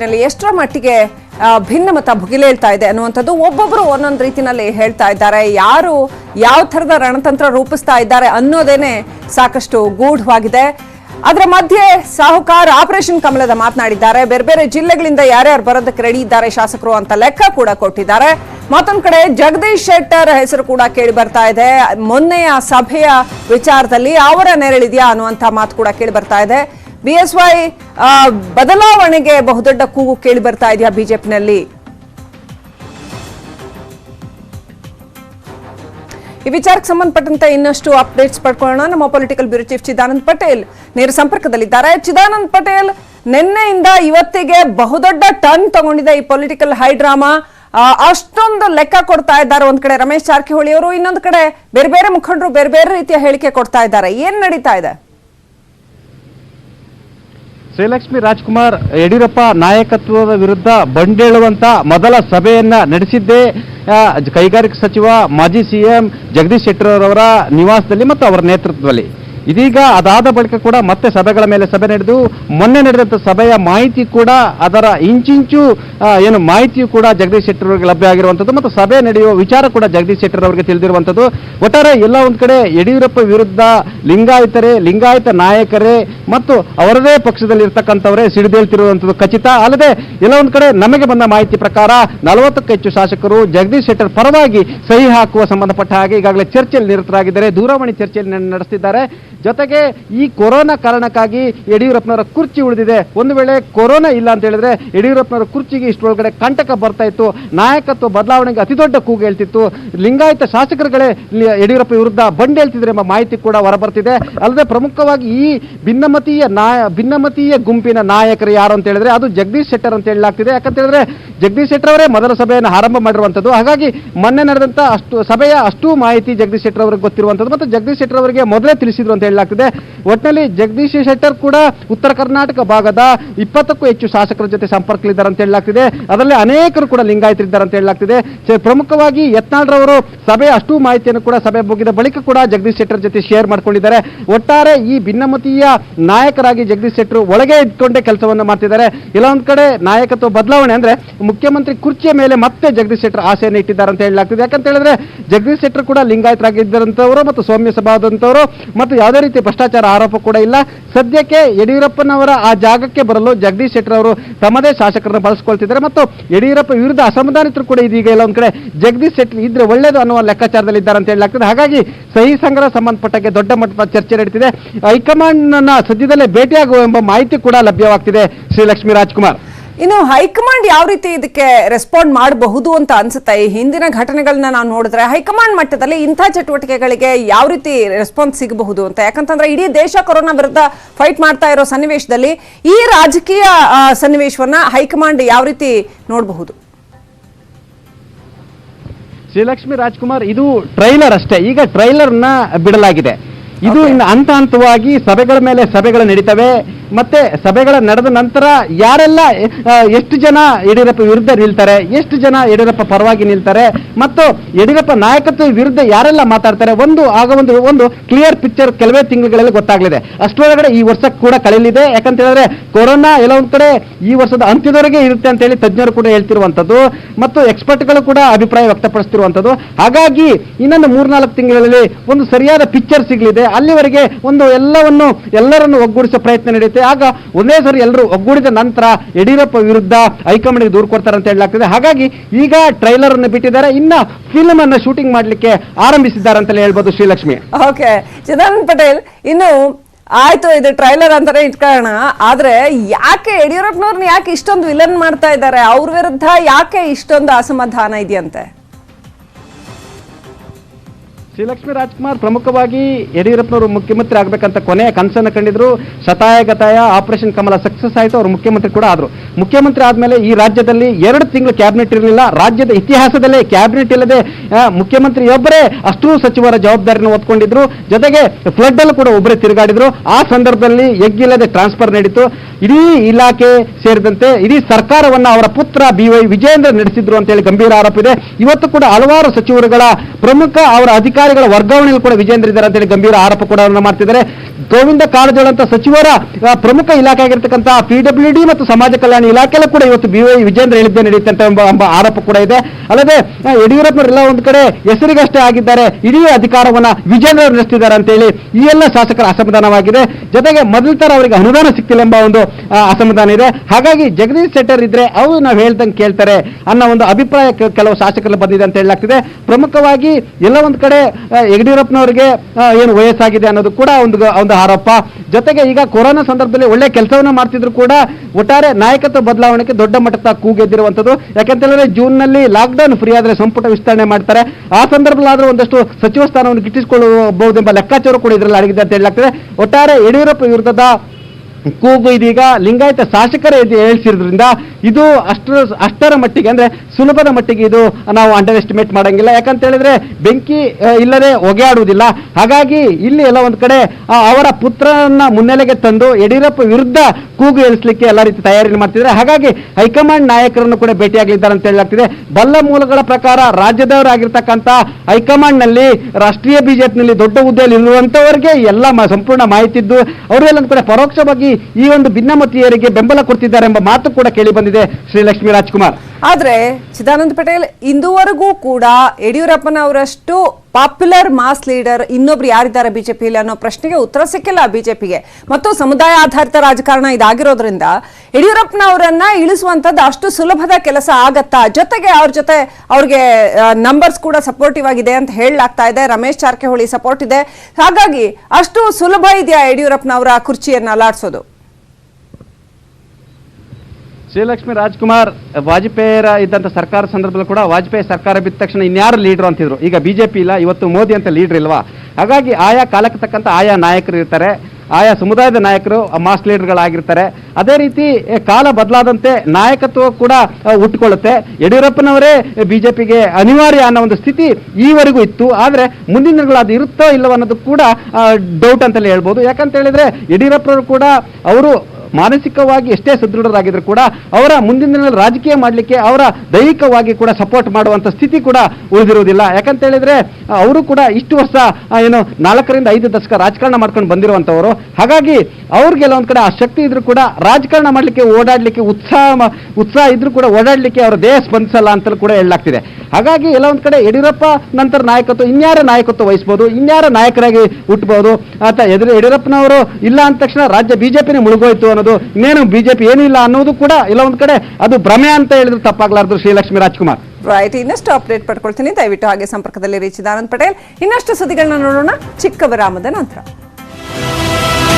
ಎಷ್ಟರ ಮಟ್ಟಿಗೆ ಭಿನ್ನ ಮತ ಭುಗಿಲೇಳ್ತಾ ಇದೆ ಅನ್ನುವಂಥದ್ದು ಒಬ್ಬೊಬ್ರು ಒಂದೊಂದು ರೀತಿನಲ್ಲಿ ಹೇಳ್ತಾ ಇದ್ದಾರೆ. ಯಾರು ಯಾವ ಥರದ ರಣತಂತ್ರ ರೂಪಿಸ್ತಾ ಇದ್ದಾರೆ ಅನ್ನೋದೇನೆ ಸಾಕಷ್ಟು ಗೂಢವಾಗಿದೆ. ಅದರ ಮಧ್ಯೆ ಸಾಹುಕಾರ್ ಆಪರೇಷನ್ ಕಮಲದ ಮಾತನಾಡಿದ್ದಾರೆ. ಬೇರೆ ಬೇರೆ ಜಿಲ್ಲೆಗಳಿಂದ ಯಾರ್ಯಾರು ಬರೋದಕ್ಕೆ ರೆಡಿ ಇದ್ದಾರೆ ಶಾಸಕರು ಅಂತ ಲೆಕ್ಕ ಕೂಡ ಕೊಟ್ಟಿದ್ದಾರೆ. ಮತ್ತೊಂದು ಕಡೆ ಜಗದೀಶ್ ಶೆಟ್ಟರ್ ಹೆಸರು ಕೂಡ ಕೇಳಿ ಬರ್ತಾ ಇದೆ. ಮೊನ್ನೆಯ ಸಭೆಯ ವಿಚಾರದಲ್ಲಿ ಅವರ ನೆರಳಿದೆಯಾ ಅನ್ನುವಂಥ ಮಾತು ಕೂಡ ಕೇಳಿ ಬರ್ತಾ ಇದೆ. ಬಿಎಸ್ವೈ ಬದಲಾವಣೆಗೆ ಬಹುದೊಡ್ಡ ಕೂಗು ಕೇಳಿ ಬರ್ತಾ ಇದೆಯಾ ಬಿಜೆಪಿನಲ್ಲಿ ಈ ವಿಚಾರಕ್ಕೆ ಸಂಬಂಧಪಟ್ಟಂತೆ ಇನ್ನಷ್ಟು ಅಪ್ಡೇಟ್ಸ್ ಪಡ್ಕೊಳ್ಳೋಣ. ನಮ್ಮ political bureau chief Chidanand Patel ನೇರ ಸಂಪರ್ಕದಲ್ಲಿದ್ದಾರೆ. ಚಿದಾನಂದ್ ಪಟೇಲ್, ನಿನ್ನೆಯಿಂದ ಇವತ್ತಿಗೆ ಬಹುದೊಡ್ಡ ಟರ್ನ್ ತಗೊಂಡಿದೆ ಈ ಪೊಲಿಟಿಕಲ್ ಹೈಡ್ರಾಮಾ ಡ್ರಾಮಾ ಅಷ್ಟೊಂದು ಲೆಕ್ಕ ಕೊಡ್ತಾ ಇದ್ದಾರೆ ಒಂದ್ ಕಡೆ ರಮೇಶ್ ಜಾರಕಿಹೊಳಿ ಅವರು, ಇನ್ನೊಂದು ಕಡೆ ಬೇರೆ ಬೇರೆ ಮುಖಂಡರು ಬೇರೆ ಬೇರೆ ರೀತಿಯ ಹೇಳಿಕೆ ಕೊಡ್ತಾ ಇದ್ದಾರೆ. ಏನ್ ನಡೀತಾ ಇದೆ? ಶ್ರೀಲಕ್ಷ್ಮಿ ರಾಜ್ಕುಮಾರ್ ಯಡಿಯೂರಪ್ಪ ನಾಯಕತ್ವದ ವಿರುದ್ಧ ಬಂಡೇಳುವಂತ ಮೊದಲ ಸಭೆಯನ್ನ ನಡೆಸಿದ್ದೇ. ಕೈಗಾರಿಕಾ ಸಚಿವ, ಮಾಜಿ ಸಿಎಂ ಜಗದೀಶ್ ಶೆಟ್ಟರ್ ಅವರ ನಿವಾಸದಲ್ಲಿ ಮತ್ತು ಅವರ ನೇತೃತ್ವದಲ್ಲಿ. ಇದೀಗ ಅದಾದ ಬಳಿಕ ಕೂಡ ಮತ್ತೆ ಸಭೆಗಳ ಮೇಲೆ ಸಭೆ ನಡೆದು, ಮೊನ್ನೆ ನಡೆದಂಥ ಸಭೆಯ ಮಾಹಿತಿ ಕೂಡ ಅದರ ಇಂಚಿಂಚು ಏನು ಮಾಹಿತಿಯು ಕೂಡ ಜಗದೀಶ್ ಶೆಟ್ಟರ್ ಅವರಿಗೆ ಲಭ್ಯ ಆಗಿರುವಂಥದ್ದು ಮತ್ತು ಸಭೆ ನಡೆಯುವ ವಿಚಾರ ಕೂಡ ಜಗದೀಶ್ ಶೆಟ್ಟರ್ ಅವರಿಗೆ ತಿಳಿದಿರುವಂಥದ್ದು. ಒಟ್ಟಾರೆ ಎಲ್ಲ ಒಂದು ಕಡೆ ಯಡಿಯೂರಪ್ಪ ವಿರುದ್ಧ ಲಿಂಗಾಯತರೇ, ಲಿಂಗಾಯತ ನಾಯಕರೇ ಮತ್ತು ಅವರದೇ ಪಕ್ಷದಲ್ಲಿ ಇರ್ತಕ್ಕಂಥವರೇ ಸಿಡಿದೇಳ್ತಿರುವಂಥದ್ದು ಖಚಿತ. ಅಲ್ಲದೆ ಎಲ್ಲ ಒಂದು ಕಡೆ ನಮಗೆ ಬಂದ ಮಾಹಿತಿ ಪ್ರಕಾರ ನಲವತ್ತಕ್ಕೂ ಹೆಚ್ಚು ಶಾಸಕರು ಜಗದೀಶ್ ಶೆಟ್ಟರ್ ಪರವಾಗಿ ಸಹಿ ಹಾಕುವ ಸಂಬಂಧಪಟ್ಟ ಹಾಗೆ ಈಗಾಗಲೇ ಚರ್ಚೆಯಲ್ಲಿ ನಿರತರಾಗಿದ್ದಾರೆ. ದೂರವಾಣಿ ಚರ್ಚೆಯಲ್ಲಿ ನಡೆಸಿದ್ದಾರೆ ಜೊತೆಗೆ ಈ ಕೊರೋನಾ ಕಾರಣಕ್ಕಾಗಿ ಯಡಿಯೂರಪ್ಪನವರ ಕುರ್ಚಿ ಉಳಿದಿದೆ. ಒಂದು ವೇಳೆ ಕೊರೋನಾ ಇಲ್ಲ ಅಂತ ಹೇಳಿದ್ರೆ ಯಡಿಯೂರಪ್ಪನವರ ಕುರ್ಚಿಗೆ ಇಷ್ಟೊಳಗಡೆ ಕಂಟಕ ಬರ್ತಾ ಇತ್ತು. ನಾಯಕತ್ವ ಬದಲಾವಣೆಗೆ ಅತಿ ದೊಡ್ಡ ಕೂಗು ಹೇಳ್ತಿತ್ತು. ಲಿಂಗಾಯತ ಶಾಸಕರುಗಳೇ ಯಡಿಯೂರಪ್ಪ ವಿರುದ್ಧ ಬಂಡೇಳ್ತಿದ್ರೆ ಎಂಬ ಮಾಹಿತಿ ಕೂಡ ಹೊರಬರ್ತಿದೆ. ಅಲ್ಲದೆ ಪ್ರಮುಖವಾಗಿ ಈ ಭಿನ್ನಮತೀಯ ನಾಯ, ಭಿನ್ನಮತೀಯ ಗುಂಪಿನ ನಾಯಕರು ಯಾರು ಅಂತ ಹೇಳಿದ್ರೆ ಅದು ಜಗದೀಶ್ ಶೆಟ್ಟರ್ ಅಂತ ಹೇಳಲಾಗ್ತಿದೆ. ಯಾಕಂತ ಹೇಳಿದ್ರೆ ಜಗದೀಶ್ ಶೆಟ್ಟರ್ ಅವರೇ ಮೊದಲ ಸಭೆಯನ್ನು ಆರಂಭ ಮಾಡಿರುವಂಥದ್ದು ಹಾಗಾಗಿ ಮೊನ್ನೆ ನಡೆದಂತ ಅಷ್ಟು ಸಭೆಯ ಅಷ್ಟು ಮಾಹಿತಿ ಜಗದೀಶ್ ಶೆಟ್ಟರ್ ಅವರಿಗೆ ಗೊತ್ತಿರುವಂಥದ್ದು ಮತ್ತು ಜಗದೀಶ್ ಶೆಟ್ಟರ್ ಅವರಿಗೆ ಮೊದಲೇ ತಿಳಿಸಿದ್ರು ಅಂತ ಹೇಳಲಾಗ್ತಿದೆ. ಒಟ್ಟಿನಲ್ಲಿ ಜಗದೀಶ್ ಶೆಟ್ಟರ್ ಕೂಡ ಉತ್ತರ ಕರ್ನಾಟಕ ಭಾಗದ ಇಪ್ಪತ್ತಕ್ಕೂ ಹೆಚ್ಚು ಶಾಸಕರ ಜೊತೆ ಸಂಪರ್ಕಲಿದ್ದಾರೆ ಅಂತ ಹೇಳಲಾಗ್ತಿದೆ. ಅದರಲ್ಲಿ ಅನೇಕರು ಕೂಡ ಲಿಂಗಾಯತರಿದ್ದಾರೆ ಅಂತ ಹೇಳಲಾಗ್ತಿದೆ. ಪ್ರಮುಖವಾಗಿ ಯತ್ನಾಳ್ರವರು ಸಭೆ ಅಷ್ಟು ಮಾಹಿತಿಯನ್ನು ಕೂಡ ಸಭೆ ಮುಗಿದ ಬಳಿಕ ಕೂಡ ಜಗದೀಶ್ ಶೆಟ್ಟರ್ ಜೊತೆ ಶೇರ್ ಮಾಡ್ಕೊಂಡಿದ್ದಾರೆ. ಒಟ್ಟಾರೆ ಈ ಭಿನ್ನಮತೀಯ ನಾಯಕರಾಗಿ ಜಗದೀಶ್ ಶೆಟ್ಟರು ಒಳಗೆ ಇಟ್ಕೊಂಡೇ ಕೆಲಸವನ್ನು ಮಾಡ್ತಿದ್ದಾರೆ. ಇಲ್ಲೊಂದು ಕಡೆ ನಾಯಕತ್ವ ಬದಲಾವಣೆ ಅಂದ್ರೆ ಮುಖ್ಯಮಂತ್ರಿ ಕುರ್ಚಿಯ ಮೇಲೆ ಮತ್ತೆ ಜಗದೀಶ್ ಶೆಟ್ಟರ್ ಆಸೆಯನ್ನು ಇಟ್ಟಿದ್ದಾರೆ ಅಂತ ಹೇಳಲಾಗ್ತಿದೆ. ಯಾಕಂತ ಹೇಳಿದ್ರೆ ಜಗದೀಶ್ ಶೆಟ್ಟರ್ ಕೂಡ ಲಿಂಗಾಯತರಾಗಿದ್ದಂಥವರು ಮತ್ತು ಸೌಮ್ಯ ಸ್ವಭಾವದಂಥವರು ಮತ್ತು ಯಾವುದೇ ರೀತಿ ಭ್ರಷ್ಟಾಚಾರ ಆರೋಪ ಕೂಡ ಇಲ್ಲ. ಸದ್ಯಕ್ಕೆ ಯಡಿಯೂರಪ್ಪನವರ ಆ ಜಾಗಕ್ಕೆ ಬರಲು ಜಗದೀಶ್ ಶೆಟ್ಟರ್ ಅವರು ತಮ್ಮದೇ ಶಾಸಕರನ್ನು ಬಳಸ್ಕೊಳ್ತಿದ್ದಾರೆ. ಮತ್ತು ಯಡಿಯೂರಪ್ಪ ವಿರುದ್ಧ ಅಸಮಾಧಾನಿತರು ಕೂಡ ಇದೀಗ ಇಲ್ಲ. ಒಂದ್ ಕಡೆ ಜಗದೀಶ್ ಶೆಟ್ಟರ್ ಇದ್ರೆ ಒಳ್ಳೇದು ಅನ್ನುವ ಲೆಕ್ಕಾಚಾರದಲ್ಲಿ ಇದ್ದಾರೆ ಅಂತ ಹೇಳಲಾಗ್ತದೆ. ಹಾಗಾಗಿ ಸಹಿ ಸಂಗ್ರಹ ಸಂಬಂಧಪಟ್ಟಕ್ಕೆ ದೊಡ್ಡ ಮಟ್ಟದ ಚರ್ಚೆ ನಡೀತಿದೆ. ಹೈಕಮಾಂಡ್ ಸದ್ಯದಲ್ಲೇ ಭೇಟಿಯಾಗುವ ಎಂಬ ಮಾಹಿತಿ ಕೂಡ ಲಭ್ಯವಾಗ್ತಿದೆ. ಶ್ರೀಲಕ್ಷ್ಮಿ ರಾಜ್ಕುಮಾರ್. ಇನ್ನು ಹೈಕಮಾಂಡ್ ಯಾವ ರೀತಿ ಇದಕ್ಕೆ ರೆಸ್ಪಾಂಡ್ ಮಾಡಬಹುದು ಅಂತ ಅನ್ಸುತ್ತೆ? ಈ ಹಿಂದಿನ ಘಟನೆಗಳನ್ನ ನಾವು ನೋಡಿದ್ರೆ ಹೈಕಮಾಂಡ್ ಮಟ್ಟದಲ್ಲಿ ಇಂಥ ಚಟುವಟಿಕೆಗಳಿಗೆ ಯಾವ ರೀತಿ ರೆಸ್ಪಾನ್ಸ್ ಸಿಗಬಹುದು ಅಂತ? ಯಾಕಂತಂದ್ರೆ ಇಡೀ ದೇಶ ಕೊರೋನಾ ವಿರುದ್ಧ ಫೈಟ್ ಮಾಡ್ತಾ ಇರೋ ಸನ್ನಿವೇಶದಲ್ಲಿ ಈ ರಾಜಕೀಯ ಸನ್ನಿವೇಶವನ್ನ ಹೈಕಮಾಂಡ್ ಯಾವ ರೀತಿ ನೋಡಬಹುದು? ಶ್ರೀಲಕ್ಷ್ಮಿ ರಾಜ್ಕುಮಾರ್ ಇದು ಟ್ರೈಲರ್ ಅಷ್ಟೇ. ಈಗ ಟ್ರೈಲರ್ನ ಬಿಡಲಾಗಿದೆ. ಇದು ಇನ್ನು ಹಂತ ಹಂತವಾಗಿ ಸಭೆಗಳ ಮೇಲೆ ಸಭೆಗಳು ನಡೀತವೆ. ಮತ್ತೆ ಸಭೆಗಳ ನಡೆದ ನಂತರ ಯಾರೆಲ್ಲ ಎಷ್ಟು ಜನ ಯಡಿಯೂರಪ್ಪ ವಿರುದ್ಧ ನಿಲ್ತಾರೆ, ಎಷ್ಟು ಜನ ಯಡಿಯೂರಪ್ಪ ಪರವಾಗಿ ನಿಲ್ತಾರೆ, ಮತ್ತು ಯಡಿಯೂರಪ್ಪ ನಾಯಕತ್ವ ವಿರುದ್ಧ ಯಾರೆಲ್ಲ ಮಾತಾಡ್ತಾರೆ, ಒಂದು ಆಗ ಒಂದು ಒಂದು ಕ್ಲಿಯರ್ ಪಿಕ್ಚರ್ ಕೆಲವೇ ತಿಂಗಳುಗಳಲ್ಲಿ ಗೊತ್ತಾಗಲಿದೆ. ಅಷ್ಟರೊಳಗಡೆ ಈ ವರ್ಷ ಕೂಡ ಕಳೆಯಲಿದೆ ಯಾಕಂತ ಹೇಳಿದ್ರೆ ಕೊರೋನಾ ಎಲ್ಲ ಒಂದ್ ಕಡೆ ಈ ವರ್ಷದ ಅಂತ್ಯದವರೆಗೆ ಇರುತ್ತೆ ಅಂತ ಹೇಳಿ ತಜ್ಞರು ಕೂಡ ಹೇಳ್ತಿರುವಂತದ್ದು ಮತ್ತು ಎಕ್ಸ್ಪರ್ಟ್ಗಳು ಕೂಡ ಅಭಿಪ್ರಾಯ ವ್ಯಕ್ತಪಡಿಸ್ತಿರುವಂತದ್ದು ಹಾಗಾಗಿ ಇನ್ನೊಂದು ಮೂರ್ನಾಲ್ಕು ತಿಂಗಳಲ್ಲಿ ಒಂದು ಸರಿಯಾದ ಪಿಕ್ಚರ್ ಸಿಗಲಿದೆ. ಅಲ್ಲಿವರೆಗೆ ಒಂದು ಎಲ್ಲವನ್ನು, ಎಲ್ಲರನ್ನು ಒಗ್ಗೂಡಿಸೋ ಪ್ರಯತ್ನ ನಡೆಯುತ್ತೆ. ಆಗ ಒಂದೇ ಸರಿ ಎಲ್ಲರೂ ಒಗ್ಗೂಡಿದ ನಂತರ ಯಡಿಯೂರಪ್ಪ ವಿರುದ್ಧ ಹೈಕಮಾಂಡ್ಗೆ ದೂರು ಕೊಡ್ತಾರೆ ಅಂತ ಹೇಳಲಾಗ್ತದೆ. ಹಾಗಾಗಿ ಈಗ ಟ್ರೈಲರ್ ಅನ್ನು ಬಿಟ್ಟಿದ್ದಾರೆ. ಇನ್ನ ಫಿಲ್ಮ್ ಅನ್ನ ಶೂಟಿಂಗ್ ಮಾಡ್ಲಿಕ್ಕೆ ಆರಂಭಿಸಿದ್ದಾರೆ ಅಂತಲೇ ಹೇಳ್ಬೋದು ಶ್ರೀಲಕ್ಷ್ಮಿ. ಓಕೆ. ಚಿದಾನಂದ್ ಪಟೇಲ್, ಇನ್ನು ಆಯ್ತು ಇದು ಟ್ರೈಲರ್ ಅಂತಾನೆ ಇಟ್ಕೊಳ್ಳೋಣ ಆದ್ರೆ ಯಾಕೆ ಯಡಿಯೂರಪ್ಪನವ್ರನ್ನ ಯಾಕೆ ಇಷ್ಟೊಂದು ವಿಲನ್ ಮಾಡ್ತಾ ಇದ್ದಾರೆ? ಅವ್ರ ವಿರುದ್ಧ ಯಾಕೆ ಇಷ್ಟೊಂದು ಅಸಮಾಧಾನ ಇದೆಯಂತೆ? ಶ್ರೀಲಕ್ಷ್ಮಿ ರಾಜ್ಕುಮಾರ್ ಪ್ರಮುಖವಾಗಿ ಯಡಿಯೂರಪ್ಪನವರು ಮುಖ್ಯಮಂತ್ರಿ ಆಗಬೇಕಂತ ಕೊನೆಯ ಕನಸನ್ನು ಕಂಡಿದ್ರು. ಸತಾಯ ಗತಾಯ, ಆಪರೇಷನ್ ಕಮಲ ಸಕ್ಸಸ್ ಆಯಿತು, ಅವರು ಮುಖ್ಯಮಂತ್ರಿ ಕೂಡ ಆದ್ರು. ಮುಖ್ಯಮಂತ್ರಿ ಆದಮೇಲೆ ಈ ರಾಜ್ಯದಲ್ಲಿ ಎರಡು ತಿಂಗಳು ಕ್ಯಾಬಿನೆಟ್ ಇರಲಿಲ್ಲ. ರಾಜ್ಯದ ಇತಿಹಾಸದಲ್ಲೇ ಕ್ಯಾಬಿನೆಟ್ ಇಲ್ಲದೆ ಮುಖ್ಯಮಂತ್ರಿ ಮುಖ್ಯಮಂತ್ರಿಯೊಬ್ಬರೇ ಅಷ್ಟು ಸಚಿವರ ಜವಾಬ್ದಾರಿಯನ್ನು ಒತ್ಕೊಂಡಿದ್ರು. ಜೊತೆಗೆ ಫ್ಲಡ್ ಅಲ್ಲೂ ಕೂಡ ಒಬ್ಬರೇ ತಿರುಗಾಡಿದ್ರು. ಆ ಸಂದರ್ಭದಲ್ಲಿ ಎಗ್ಗಿಲ್ಲದೆ ಟ್ರಾನ್ಸ್ಫರ್ ನಡೀತು. ಇಡೀ ಇಲಾಖೆ ಸೇರಿದಂತೆ ಇಡೀ ಸರ್ಕಾರವನ್ನ ಅವರ ಪುತ್ರ ಬಿ ವೈ ವಿಜಯೇಂದ್ರ ನಡೆಸಿದ್ರು ಅಂತ ಹೇಳಿ ಗಂಭೀರ ಆರೋಪ ಇದೆ. ಇವತ್ತು ಕೂಡ ಹಲವಾರು ಸಚಿವರುಗಳ ಪ್ರಮುಖ ಅವರ ಅಧಿಕಾರ ಅಧಿಕಾರಿಗಳ ವರ್ಗಾವಣೆಯಲ್ಲಿ ಕೂಡ ವಿಜೇಂದ್ರ ಇದ್ದಾರೆ ಅಂತೇಳಿ ಗಂಭೀರ ಆರೋಪ ಕೂಡ ಮಾಡ್ತಿದ್ದಾರೆ. ಗೋವಿಂದ ಕಾರಜೋಳ ಅಂತ ಸಚಿವರ ಪ್ರಮುಖ ಇಲಾಖೆ ಆಗಿರ್ತಕ್ಕಂತಹ ಪಿ ಡಬ್ಲ್ಯೂ ಡಿ ಮತ್ತು ಸಮಾಜ ಕಲ್ಯಾಣ ಇಲಾಖೆಯಲ್ಲೂ ಕೂಡ ಇವತ್ತು ಬಿ ವೈ ವಿಜೇಂದ್ರ ಹೇಳಿದ್ದೆ ನಡೆಯುತ್ತೆ ಅಂತ ಎಂಬ ಆರೋಪ ಕೂಡ ಇದೆ. ಅಲ್ಲದೆ ಯಡಿಯೂರಪ್ಪನವರೆಲ್ಲ ಒಂದು ಕಡೆ ಹೆಸರಿಗಷ್ಟೇ ಆಗಿದ್ದಾರೆ. ಇಡೀ ಅಧಿಕಾರವನ್ನ ವಿಜೇಂದ್ರ ನಡೆಸ್ತಿದ್ದಾರೆ ಅಂತೇಳಿ ಈ ಎಲ್ಲ ಶಾಸಕರ ಅಸಮಾಧಾನವಾಗಿದೆ. ಜೊತೆಗೆ ಮೊದಲ ತರ ಅವರಿಗೆ ಅನುದಾನ ಸಿಕ್ತಿಲ್ಲ ಎಂಬ ಒಂದು ಅಸಮಾಧಾನ ಇದೆ. ಹಾಗಾಗಿ ಜಗದೀಶ್ ಶೆಟ್ಟರ್ ಇದ್ರೆ ಅವರು ನಾವು ಹೇಳ್ದಂಗೆ ಕೇಳ್ತಾರೆ ಅನ್ನೋ ಒಂದು ಅಭಿಪ್ರಾಯ ಕೆಲವು ಶಾಸಕರಲ್ಲಿ ಬಂದಿದೆ ಅಂತ ಹೇಳಲಾಗ್ತಿದೆ. ಪ್ರಮುಖವಾಗಿ ಎಲ್ಲ ಒಂದು ಕಡೆ ಯಡಿಯೂರಪ್ಪನವರಿಗೆ ಏನು ವಯಸ್ಸಾಗಿದೆ ಅನ್ನೋದು ಕೂಡ ಒಂದು ಒಂದು ಆರೋಪ. ಜೊತೆಗೆ ಈಗ ಕೊರೋನಾ ಸಂದರ್ಭದಲ್ಲಿ ಒಳ್ಳೆ ಕೆಲಸವನ್ನ ಮಾಡ್ತಿದ್ರು ಕೂಡ ಒಟ್ಟಾರೆ ನಾಯಕತ್ವ ಬದಲಾವಣೆಗೆ ದೊಡ್ಡ ಮಟ್ಟದ ಕೂಗೆದ್ದಿರುವಂಥದ್ದು ಯಾಕಂತ ಹೇಳಿದ್ರೆ ಜೂನ್ನಲ್ಲಿ ಲಾಕ್ಡೌನ್ ಫ್ರೀ ಆದ್ರೆ ಸಂಪುಟ ವಿಸ್ತರಣೆ ಮಾಡ್ತಾರೆ. ಆ ಸಂದರ್ಭದಲ್ಲಾದರೂ ಒಂದಷ್ಟು ಸಚಿವ ಸ್ಥಾನವನ್ನು ಗಿಟ್ಟಿಸಿಕೊಳ್ಳಬಹುದೆಂಬ ಲೆಕ್ಕಾಚಾರ ಕೂಡ ಇದರಲ್ಲಿ ಅಡಗಿದೆ ಅಂತ ಹೇಳಲಾಗ್ತದೆ. ಒಟ್ಟಾರೆ ಯಡಿಯೂರಪ್ಪ ವಿರುದ್ಧದ ಕೂಗು ಇದೀಗ ಲಿಂಗಾಯತ ಶಾಸಕರೇ ಇದು ಹೇಳ್ಸಿರೋದ್ರಿಂದ ಇದು ಅಷ್ಟರ ಅಷ್ಟರ ಮಟ್ಟಿಗೆ ಅಂದ್ರೆ ಸುಲಭದ ಮಟ್ಟಿಗೆ ಇದು ನಾವು ಅಂಡರ್ ಎಸ್ಟಿಮೇಟ್ ಮಾಡಂಗಿಲ್ಲ. ಯಾಕಂತ ಹೇಳಿದ್ರೆ ಬೆಂಕಿ ಇಲ್ಲದೆ ಹೊಗೆ ಆಡುವುದಿಲ್ಲ ಹಾಗಾಗಿ ಇಲ್ಲಿ ಎಲ್ಲ ಒಂದ್ ಕಡೆ ಅವರ ಪುತ್ರನ ಮುನ್ನೆಲೆಗೆ ತಂದು ಯಡಿಯೂರಪ್ಪ ವಿರುದ್ಧ ಕೂಗು ಎಳಿಸಲಿಕ್ಕೆ ಎಲ್ಲ ರೀತಿ ತಯಾರಿ ಮಾಡ್ತಿದ್ದಾರೆ. ಹಾಗಾಗಿ ಹೈಕಮಾಂಡ್ ನಾಯಕರನ್ನು ಕೂಡ ಭೇಟಿಯಾಗಲಿದ್ದಾರೆ ಅಂತ ಹೇಳಲಾಗ್ತಿದೆ. ಬಲ್ಲ ಮೂಲಗಳ ಪ್ರಕಾರ ರಾಜ್ಯದವರಾಗಿರ್ತಕ್ಕಂಥ ಹೈಕಮಾಂಡ್ನಲ್ಲಿ ರಾಷ್ಟ್ರೀಯ ಬಿಜೆಪಿನಲ್ಲಿ ದೊಡ್ಡ ಹುದ್ದೆಯಲ್ಲಿ ಇರುವಂತವರಿಗೆ ಎಲ್ಲ ಸಂಪೂರ್ಣ ಮಾಹಿತಿ ಇದ್ದು ಅವರೆಲ್ಲ ಕಡೆ ಪರೋಕ್ಷವಾಗಿ ಈ ಒಂದು ಭಿನ್ನಮತೀಯರಿಗೆ ಬೆಂಬಲ ಕೊಡ್ತಿದ್ದಾರೆ ಎಂಬ ಮಾತು ಕೂಡ ಕೇಳಿ ಬಂದಿದೆ ಶ್ರೀಲಕ್ಷ್ಮಿ ರಾಜ್ಕುಮಾರ್. ಆದ್ರೆ ಚಿದಾನಂದ ಪಟೇಲ್ ಇಂದುವರೆಗೂ ಕೂಡ ಯಡಿಯೂರಪ್ಪನವರಷ್ಟು ಪಾಪ್ಯುಲರ್ ಮಾಸ್ ಲೀಡರ್ ಇನ್ನೊಬ್ರು ಯಾರಿದ್ದಾರೆ ಬಿಜೆಪಿಯಲ್ಲಿ ಅನ್ನೋ ಪ್ರಶ್ನೆಗೆ ಉತ್ತರ ಸಿಕ್ಕಿಲ್ಲ ಬಿಜೆಪಿಗೆ. ಮತ್ತು ಸಮುದಾಯ ಆಧಾರಿತ ರಾಜಕಾರಣ ಇದಾಗಿರೋದ್ರಿಂದ ಯಡಿಯೂರಪ್ಪನವರನ್ನ ಇಳಿಸುವಂತದ್ದು ಅಷ್ಟು ಸುಲಭದ ಕೆಲಸ ಆಗತ್ತಾ? ಜೊತೆಗೆ ಅವ್ರ ಜೊತೆ ಅವ್ರಿಗೆ ನಂಬರ್ಸ್ ಕೂಡ ಸಪೋರ್ಟಿವ್ ಆಗಿದೆ ಅಂತ ಹೇಳಲಾಗ್ತಾ ಇದೆ. ರಮೇಶ್ ಜಾರಕಿಹೊಳಿ ಸಪೋರ್ಟ್ ಇದೆ. ಹಾಗಾಗಿ ಅಷ್ಟು ಸುಲಭ ಇದೆಯಾ ಯಡಿಯೂರಪ್ಪನವರ ಕುರ್ಚಿಯನ್ನ ಅಲಾಡ್ಸೋದು ಶ್ರೀಲಕ್ಷ್ಮಿ ರಾಜ್ಕುಮಾರ್ ವಾಜಪೇಯಿರ ಇದ್ದಂಥ ಸರ್ಕಾರ ಸಂದರ್ಭದಲ್ಲಿ ಕೂಡ ವಾಜಪೇಯಿ ಸರ್ಕಾರ ಬಿದ್ದ ತಕ್ಷಣ ಇನ್ಯಾರು ಲೀಡ್ರು ಅಂತಿದ್ರು ಈಗ ಬಿಜೆಪಿ ಇಲ್ಲ ಇವತ್ತು ಮೋದಿ ಅಂತ ಲೀಡ್ರ್ ಇಲ್ವಾ? ಹಾಗಾಗಿ ಆಯಾ ಕಾಲಕ್ಕೆ ತಕ್ಕಂಥ ಆಯಾ ನಾಯಕರು ಇರ್ತಾರೆ ಆಯಾ ಸಮುದಾಯದ ನಾಯಕರು ಮಾಸ್ ಲೀಡರ್ಗಳಾಗಿರ್ತಾರೆ. ಅದೇ ರೀತಿ ಕಾಲ ಬದಲಾದಂತೆ ನಾಯಕತ್ವ ಕೂಡ ಅ, ಹುಟ್ಟುಕೊಳ್ಳುತ್ತೆ ಯಡಿಯೂರಪ್ಪನವರೇ ಬಿಜೆಪಿಗೆ ಅನಿವಾರ್ಯ ಅನ್ನೋ ಒಂದು ಸ್ಥಿತಿ ಈವರೆಗೂ ಇತ್ತು. ಆದರೆ ಮುಂದಿನ ದಿನಗಳು ಅದು ಇರುತ್ತೋ ಇಲ್ಲವೋ ಅನ್ನೋದು ಕೂಡ ಡೌಟ್ ಅಂತಲೇ ಹೇಳ್ಬೋದು. ಯಾಕಂತ ಹೇಳಿದ್ರೆ ಯಡಿಯೂರಪ್ಪನವರು ಕೂಡ ಅವರು ಮಾನಸಿಕವಾಗಿ ಎಷ್ಟೇ ಸದೃಢರಾಗಿದ್ರು ಕೂಡ ಅವರ ಮುಂದಿನ ದಿನಗಳಲ್ಲಿ ರಾಜಕೀಯ ಮಾಡಲಿಕ್ಕೆ ಅವರ ದೈಹಿಕವಾಗಿ ಕೂಡ ಸಪೋರ್ಟ್ ಮಾಡುವಂಥ ಸ್ಥಿತಿ ಕೂಡ ಉಳಿದಿರುವುದಿಲ್ಲ. ಯಾಕಂತ ಹೇಳಿದ್ರೆ, ಅವರು ಕೂಡ ಇಷ್ಟು ವರ್ಷ ಏನು ನಾಲ್ಕರಿಂದ ಐದು ದಶಕ ರಾಜಕಾರಣ ಮಾಡ್ಕೊಂಡು ಬಂದಿರುವಂಥವರು ಹಾಗಾಗಿ ಅವ್ರಿಗೆಲ್ಲ ಕೆಲವೊಂದು ಕಡೆ ಆ ಶಕ್ತಿ ಇದ್ರೂ ಕೂಡ ರಾಜಕಾರಣ ಮಾಡಲಿಕ್ಕೆ, ಓಡಾಡಲಿಕ್ಕೆ ಉತ್ಸಾಹ ಉತ್ಸಾಹ ಇದ್ರೂ ಕೂಡ ಓಡಾಡಲಿಕ್ಕೆ ಅವರ ದೇಹ ಸ್ಪಂದಿಸಲ್ಲ ಅಂತಲೂ ಕೂಡ ಹೇಳಲಾಗ್ತಿದೆ. ಹಾಗಾಗಿ ಎಲ್ಲ ಒಂದ್ ಕಡೆ ಯಡಿಯೂರಪ್ಪ ನಂತರ ನಾಯಕತ್ವ, ಇನ್ಯಾರ ನಾಯಕತ್ವ ವಹಿಸ್ಬೋದು, ಇನ್ಯಾರ ನಾಯಕರಾಗಿ ಹುಟ್ಟಬಹುದು ಅಥವಾ ಎದುರು ಯಡಿಯೂರಪ್ಪನವರು ಇಲ್ಲ ಅಂದ ತಕ್ಷಣ ರಾಜ್ಯ ಬಿಜೆಪಿನೇ ಮುಳುಗೋಯ್ತು ಅನ್ನೋದು, ಇನ್ನೇನು ಬಿಜೆಪಿ ಏನೂ ಇಲ್ಲ ಅನ್ನೋದು ಕೂಡ ಒಂದ್ ಕಡೆ ಅದು ಭ್ರಮೆ ಅಂತ ಹೇಳಿದ್ರು ತಪ್ಪಾಗ್ಲಾರ್ದು ಶ್ರೀಲಕ್ಷ್ಮಿ ರಾಜ್ಕುಮಾರ್. ರೈಟ್ ಇನ್ನಷ್ಟು ಅಪ್ಡೇಟ್ ಪಡ್ಕೊಳ್ತೀನಿ. ದಯವಿಟ್ಟು ಹಾಗೆ ಸಂಪರ್ಕದಲ್ಲಿ ರೀಚಿದಾನಂದ್ ಪಟೇಲ್. ಇನ್ನಷ್ಟು ಸುದ್ದಿಗಳನ್ನ ನೋಡೋಣ ಚಿಕ್ಕ ವಿರಾಮದ ನಂತರ.